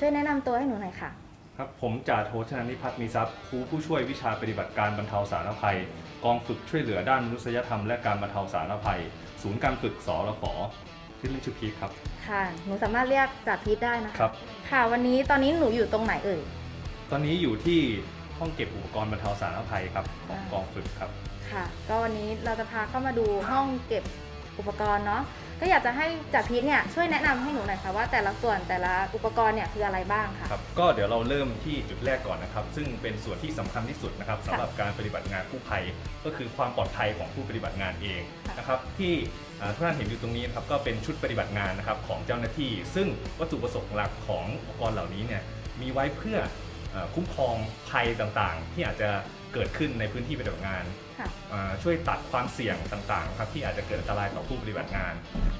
แต่ช่วยแนะนำตัวให้หนูหน่อยค่ะ ครับผมจ่าโทชนานิพัฒน์มีทรัพย์ครูผู้ช่วยวิชาปฏิบัติการบรรเทาสาธารณภัย กองฝึกช่วยเหลือด้านมนุษยธรรมและการบรรเทาสาธารณภัย ศูนย์การฝึกสรฟชื่อเล่นชื่อพีคครับค่ะ หนูสามารถเรียกจ่าพีทได้นะคะครับ ค่ะวันนี้ตอนนี้หนูอยู่ตรงไหนเอ่ย ตอนนี้อยู่ที่ห้องเก็บอุปกรณ์บรรเทาสาธารณภัยครับของอ่ากองฝึกครับ ค่ะ ก็วันนี้เราจะพาเข้ามาดูห้องเก็บอุปกรณ์เนาะ ก็อยากจะให้จ่าพีทเนี่ยช่วยแนะนำให้หนูหน่อยค่ะว่าแต่ละส่วนแต่ละอุปกรณ์เนี่ยคืออะไรบ้างค่ะ ครับก็เดี๋ยวเราเริ่มที่จุดแรกก่อนนะครับ ซึ่งเป็นส่วนที่สำคัญที่สุดนะครับสำหรับการปฏิบัติงานกู้ภัย ก็คือความปลอดภัยของผู้ปฏิบัติงานเองนะครับที่อ่าทุกท่านเห็นอยู่ตรงนี้นะครับก็เป็นชุดปฏิบัติงานนะครับของเจ้าหน้าที่ ซึ่งวัตถุประสงค์หลักของอุปกรณ์เหล่านี้เนี่ยมีไว้เพื่อ คุ้มครองภัยต่างๆ ที่อาจจะเกิดขึ้นในพื้นที่ปฏิบัติงานค่ะอ่าช่วยตัดความเสี่ยงต่างๆครับที่อาจจะเกิดอันตรายต่อผู้ปฏิบัติงาน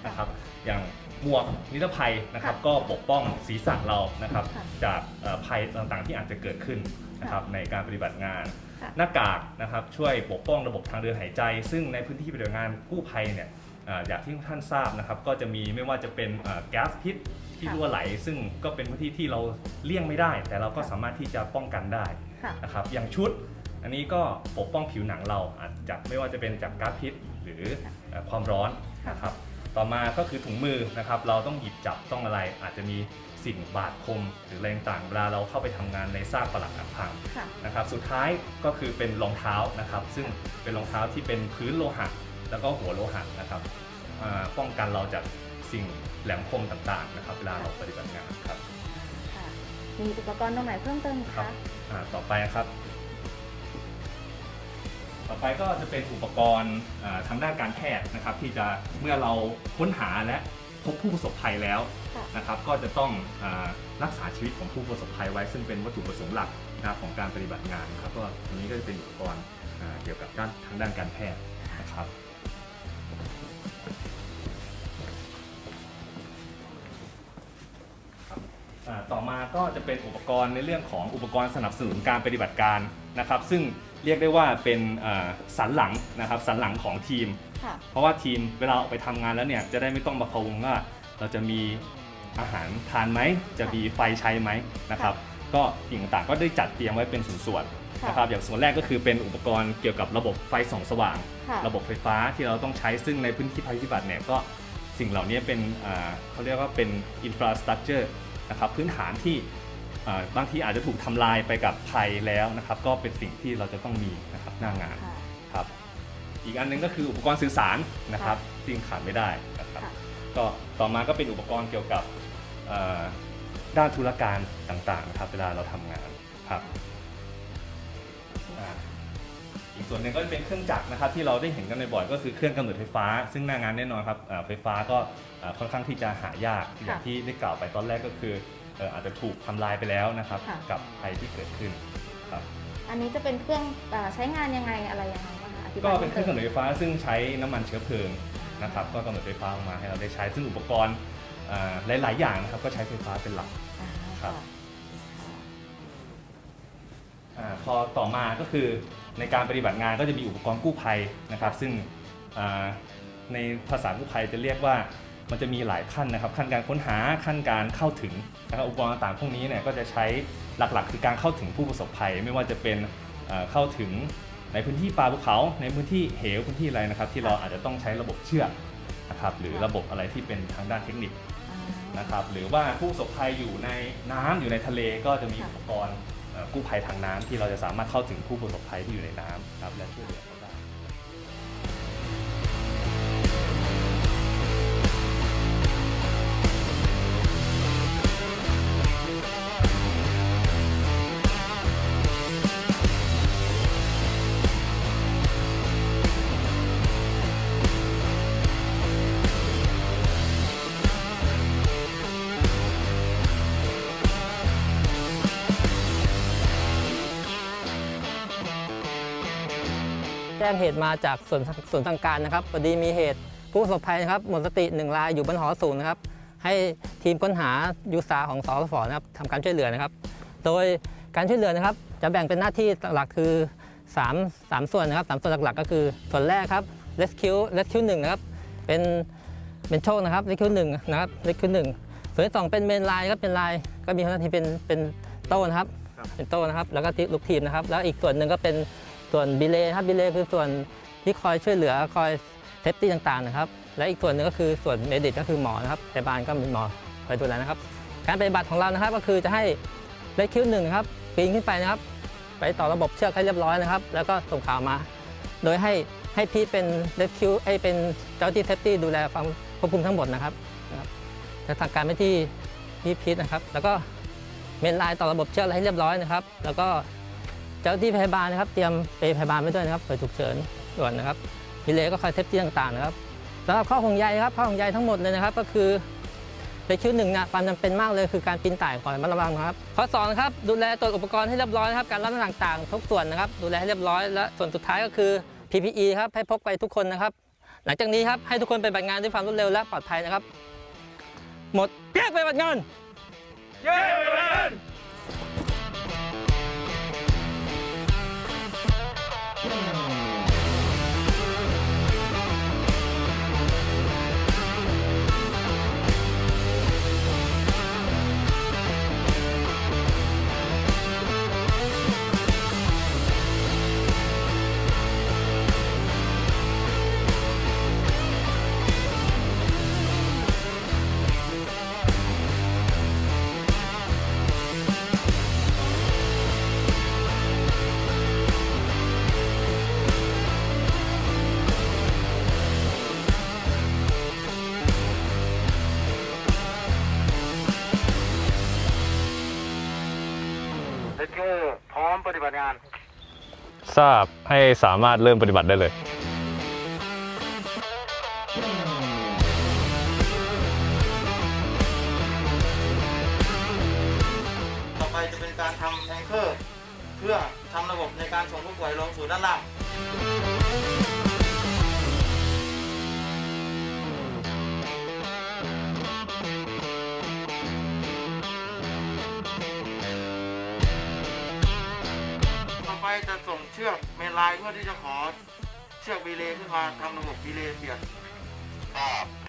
นะครับ อย่างหมวกนิรภัยนะครับ ก็ปกป้องศีรษะเรานะครับค่ะจากเอ่อภัยต่างๆที่อาจจะเกิดขึ้นนะครับในการปฏิบัติงานค่ะหน้ากากนะครับช่วยปกป้องระบบทางเดินหายใจ ซึ่งในพื้นที่ปฏิบัติงานกู้ภัยเนี่ยอ่าอย่างที่ทุกท่านทราบนะครับ ก็จะมีไม่ว่าจะเป็นอ่าแก๊สพิษ ที่ค่ะรั่วไหล ซึ่งก็เป็นพื้นที่ที่เราเลี่ยงไม่ได้ แต่เราก็สามารถที่จะป้องกันได้ค่ะ นะครับอย่างชุด อันนี้ก็ปกป้องผิวหนังเราอาจจะไม่ว่าจะเป็นจากก๊าซพิษหรือเอ่อความร้อนนะครับต่อมาก็คือถุงมือนะครับ เราต้องหยิบจับต้องอะไร อาจจะมีสิ่งบาดคมหรืออะไรต่างๆเวลาเราเข้าไปทำงานในซากปรักหักพัง ค่ะ นะครับสุดท้ายก็คือเป็นรองเท้านะครับ ซึ่งเป็นรองเท้าที่เป็นพื้นโลหะแล้วก็หัวโลหะนะครับอ่าป้องกันเราจาก สิ่งแหลมคมต่างๆนะครับเวลาเราปฏิบัติงานครับค่ะมีอุปกรณ์ตรงไหนเพิ่มเติมอีกครัคะ บอ่าต่อไปนะครับ ต่อไปก็จะเป็นอุปกรณ์อ่าทางด้านการแพทย์นะครับ ที่จะเมื่อเราค้นหาและพบผู้ประสบภัยแล้ว ค่ะ นะครับก็จะต้องอารักษาชีวิตของผู้ประสบภัยไว้ ซึ่งเป็นวัตถุประสงค์หลักนะครับของการปฏิบัติงานนะครับก็ตรงนี้ก็จะเป็นอุปกรณ์อ่าเกี่ยวกับด้านทางด้านการแพทย์นะครับ ต่อมาก็จะเป็นอุปกรณ์ในเรื่องของอุปกรณ์สนับสนุนการปฏิบัติการนะครับ ซึ่งเรียกได้ว่าเป็นอ่าสันหลังนะครับสันหลังของทีมค่ะเพราะว่าทีมเวลาออกไปทำงานแล้วเนี่ยจะได้ไม่ต้องมาพะวงว่าเราจะมีอาหารทานไหมจะมีไฟใช้ไหมนะครับ ก็สิ่งต่างๆก็ได้จัดเตรียมไว้เป็นส่วนๆค่ะนะครับอย่างส่วนแรกก็คือเป็นอุปกรณ์เกี่ยวกับระบบไฟส่องสว่างค่ะระบบไฟฟ้าที่เราต้องใช้ซึ่งในพื้นที่ภัยพิบัติเนี่ยก็สิ่งเหล่านี้เป็นอ่าเขาเรียกว่าเป็นอินฟราสตรักเจอร์ นะครับพื้นฐานที่อ่าบางทีอาจจะถูกทำลายไปกับภัยแล้วนะครับ ก็เป็นสิ่งที่เราจะต้องมีนะครับหน้างานค่ะครับอีกอันหนึงก็คืออุปกรณ์สื่อสารนะครับที่ขาดไม่ได้นะครับค่ะก็ต่อมาก็เป็นอุปกรณ์เกี่ยวกับเอ่อด้านธุรการต่างๆนะครับเวลาเราทำงานครับอ่า อีกส่วนหนึ่งก็จะเป็นเครื่องจักรนะครับที่เราได้เห็นกันบ่อยๆก็คือเครื่องกำเนิดไฟฟ้า ซึ่งหน้างานแน่นอนครับอ่าไฟฟ้าก็อ่าค่อนข้างที่จะหายากอย่างที่ได้กล่าวไปตอนแรกก็คือเอ่ออาจจะถูกทำลายไปแล้วนะครับค่ะ กับภัยที่เกิดขึ้นครับ อันนี้จะเป็นเครื่องอาใช้งานยังไงอะไรยังไงบ้างคะอธิบายก็เป็นเครื่องพิ่กำมเนิดไฟฟ้าซึ่งใช้น้ำมันเชื้อเพลิงนะครับก็กำเนิดไฟฟ้าออกมาให้เราได้ใช้ซึ่งอุปกรณ์อ่าหลาย ๆ อย่างนะครับก็ใช้ไฟฟ้าเป็นหลัก อ่าครับค่ะอาพอต่อมาก็คือ ในการปฏิบัติงานก็จะมีอุปกรณ์กู้ภัยนะครับ ซึ่งในภาษากู้ภัยจะเรียกว่ามันจะมีหลายขั้นนะครับ ขั้นการค้นหาขั้นการเข้าถึงนะครับอุปกรณ์ต่างๆพวกนี้เนี่ยก็จะใช้หลักๆ คือการเข้าถึงผู้ประสบภัย ไม่ว่าจะเป็นเข้าถึงในพื้นที่ป่าภูเขา ในพื้นที่เหวพื้นที่อะไรนะครับ ที่เราอาจจะต้องใช้ระบบเชือกนะครับหรือระบบอะไรที่เป็นทางด้านเทคนิคนะครับหรือว่าผู้ประสบภัยอยู่ในน้ำอยู่ในทะเลก็จะมีอุปกรณ์ กู้ภัยทางน้ำที่เราจะสามารถเข้าถึงผู้ประสบภัยที่อยู่ในน้ำครับและช่วยเหลือ แจ้งเหตุมาจากส่วนส่วนทางการนะครับพอดีมีเหตุผู้ประสบภัยนะครับหมดสติหนึ่งรายอยู่บนหอสูงนะครับ ให้ทีมค้นหายูซาของสอฟนะครับทำการช่วยเหลือนะครับ โดยการช่วยเหลือนะครับ จะแบ่งเป็นหน้าที่หลักคือ 3 3 ส่วนนะครับสามส่วนหลักๆ ก็คือส่วนแรกครับ rescue rescue 1นะครับเป็นเป็นโชคนะครับ rescue 1นะครับ rescue 1ส่วนที่สองเป็นเมนไลน์ครับเป็นไลน์ก็มีหน้าที่เป็นเป็นโต้นะครับครับเป็นโต้นะครับ แล้วก็ที่ลูกทีมนะครับ แล้วอีกส่วนหนึ่งก็เป็น ส่วนบิเลครับบิเลคือส่วนที่คอยช่วยเหลือคอยเซฟตี้ต่างๆนะครับ และอีกส่วนหนึ่งก็คือส่วนเมดิกก็คือหมอนะครับพยาบาลก็มีหมอคอยดูแลนะครับ การปฏิบัติของเรานะครับก็คือจะให้เลคิวหนึ่งครับปีนขึ้นไปนะครับ ไปต่อระบบเชือกให้เรียบร้อยนะครับ แล้วก็ส่งข่าวมา โดยให้ให้พีทเป็นเลคิวไอ้เป็นเจ้าที่เซฟตี้ดูแลความควบคุมทั้งหมดนะครับนะครับจะทำการไปที่ที่พีทนะครับ แล้วก็เมนไลน์ต่อระบบเชือกให้เรียบร้อยนะครับ แล้วก็ เจ้าที่พยาบาลนะครับเตรียมเปรย์พยาบาลไว้ด้วยนะครับเผื่อฉุกเฉินด่วนนะครับมีเลก็คอยเซฟตี้ต่างๆนะครับสำหรับข้อห่วงใยครับข้อห่วงใยทั้งหมดเลยนะครับ ก็คือในคิวหนึ่งเนี่ยความจำเป็นมากเลยคือการปีนต่ายก่อนระมัดระวังนะครับข้อสองนครับดูแลตรวจอุปกรณ์ให้เรียบร้อยนะครับการรับน้ำหนักต่างๆทุกส่วนนะครับ ดูแลให้เรียบร้อยและส่วนสุดท้ายก็คือ PPE ครับให้พกไปทุกคนนะครับ หลังจากนี้ครับให้ทุกคนไปฏิบัติงานด้วยความรวดเร็วและปลอดภัยนะครับ หมดแยกไปฏิบัติงาน ล ร์พร้อมปฏิบัติงาน ทราบให้สามารถเริ่มปฏิบัติได้เลย ต่อไปจะเป็นการทำแองเกอร์ เพื่อทำระบบในการส่งผู้ป่วยลงสู่ด้านล่าง ชือกเมนไลน์เพื่อที่จะขอเชือกบีเลย์ขึ้นมาทำระบบบีเลย์เปลี่ยนครับ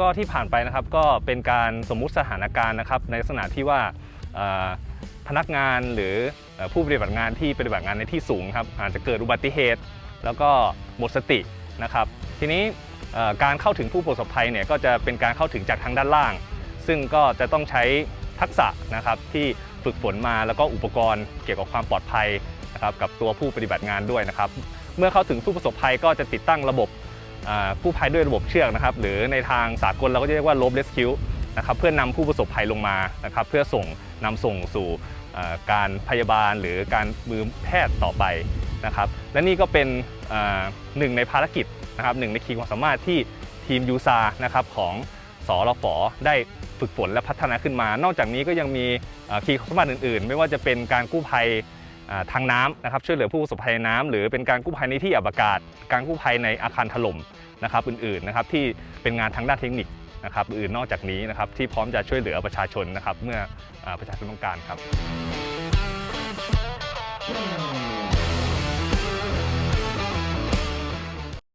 ก็ที่ผ่านไปนะครับก็เป็นการสมมุติสถานการณ์นะครับในลักษณะที่ว่าพนักงานหรือผู้ปฏิบัติงานที่ปฏิบัติงานในที่สูงครับอาจจะเกิดอุบัติเหตุ แล้วก็หมดสตินะครับ ทีนี้การเข้าถึงผู้ประสบภัยเนี่ยก็จะเป็นการเข้าถึงจากทางด้านล่าง ซึ่งก็จะต้องใช้ทักษะนะครับที่ฝึกฝนมาแล้วก็อุปกรณ์เกี่ยวกับความปลอดภัยนะครับกับตัวผู้ปฏิบัติงานด้วยนะครับ เมื่อเข้าถึงผู้ประสบภัยก็จะติดตั้งระบบ อ่ากู้ภัยด้วยระบบเชือกนะครับ หรือในทางสากลเราก็จะเรียกว่า rope rescue นะครับเพื่อนำผู้ประสบภัยลงมานะครับ เพื่อส่งนำส่งสู่การพยาบาลหรือการมือแพทย์ต่อไปนะครับ และนี่ก็เป็นหนึ่งในภารกิจนะครับหนึ่งในขีดความสามารถที่ทีมยูซานะครับของสอรฟได้ฝึกฝนและพัฒนาขึ้นมา นอกจากนี้ก็ยังมีอ่าขีดความสามารถอื่น ๆ ไม่ว่าจะเป็นการกู้ภัย ทางน้ำนะครับช่วยเหลือผู้ประสบภัยน้ำ หรือเป็นการกู้ภัยในที่อับอากาศ การกู้ภัยในอาคารถล่มนะครับอื่นๆนะครับที่เป็นงานทางด้านเทคนิคนะครับอื่นนอกจากนี้นะครับที่พร้อมจะช่วยเหลือประชาชนนะครับเมื่อประชาชนต้องการครับ